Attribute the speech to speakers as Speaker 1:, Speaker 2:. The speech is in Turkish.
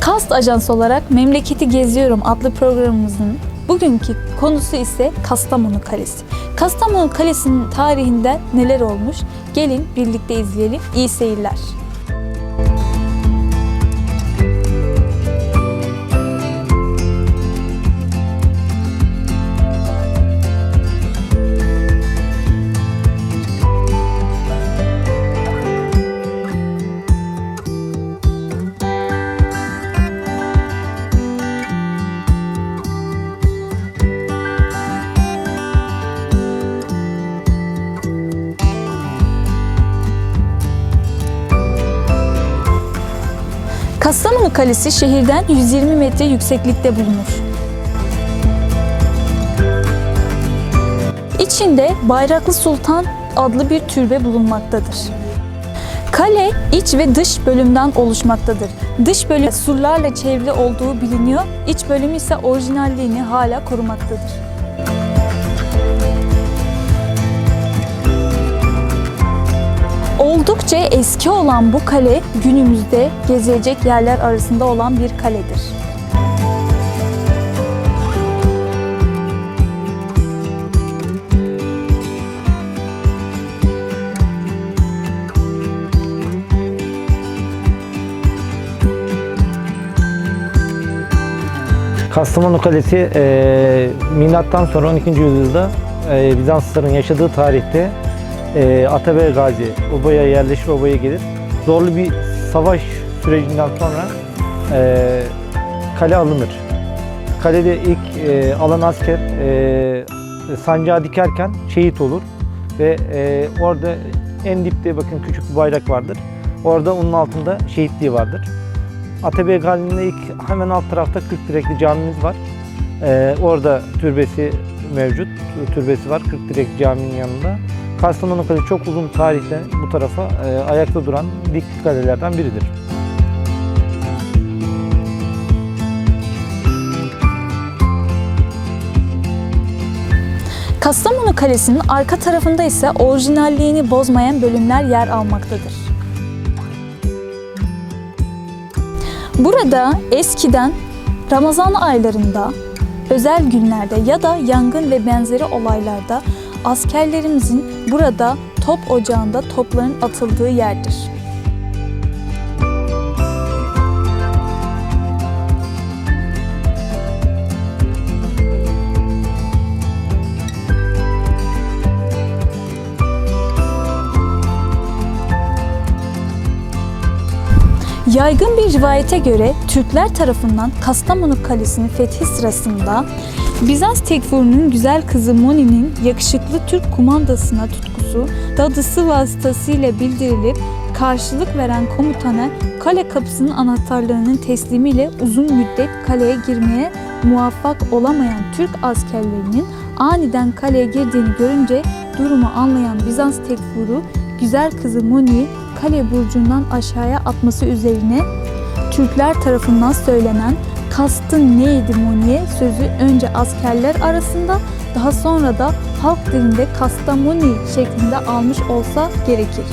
Speaker 1: Fast Ajans olarak Memleketi Geziyorum adlı programımızın bugünkü konusu ise Kastamonu Kalesi. Kastamonu Kalesi'nin tarihinde neler olmuş? Gelin birlikte izleyelim. İyi seyirler. Kastamonu Kalesi şehirden 120 metre yükseklikte bulunur. İçinde Bayraklı Sultan adlı bir türbe bulunmaktadır. Kale iç ve dış bölümden oluşmaktadır. Dış bölüm surlarla çevrili olduğu biliniyor, iç bölümü ise orijinalliğini hala korumaktadır. Oldukça eski olan bu kale günümüzde gezilecek yerler arasında olan bir kaledir.
Speaker 2: Kastamonu Kalesi e, milattan sonra 12. yüzyılda e, Bizanslıların yaşadığı tarihte e, Atabey Gazi obaya yerleşir, obaya gelir. Zorlu bir savaş sürecinden sonra e, kale alınır. Kalede ilk e, alan asker e, sancağı dikerken şehit olur ve e, orada en dipte bakın küçük bir bayrak vardır. Orada onun altında şehitliği vardır. Atabey Gali'nin ilk hemen alt tarafta 40 direkli camimiz var. Ee, orada türbesi mevcut. Türbesi var 40 direk caminin yanında. Kastamonu Kale çok uzun tarihte bu tarafa e, ayakta duran dik kalelerden biridir.
Speaker 1: Kastamonu Kalesi'nin arka tarafında ise orijinalliğini bozmayan bölümler yer almaktadır. Burada eskiden Ramazan aylarında, özel günlerde ya da yangın ve benzeri olaylarda askerlerimizin burada top ocağında topların atıldığı yerdir. Yaygın bir rivayete göre Türkler tarafından Kastamonu Kalesi'nin fethi sırasında Bizans tekfurunun güzel kızı Moni'nin yakışıklı Türk kumandasına tutkusu dadısı vasıtasıyla bildirilip karşılık veren komutana kale kapısının anahtarlarının teslimiyle uzun müddet kaleye girmeye muvaffak olamayan Türk askerlerinin aniden kaleye girdiğini görünce durumu anlayan Bizans tekfuru güzel kızı Moni'yi kale burcundan aşağıya atması üzerine Türkler tarafından söylenen kastın neydi Moni'ye sözü önce askerler arasında daha sonra da halk dilinde Kastamoni şeklinde almış olsa gerekir.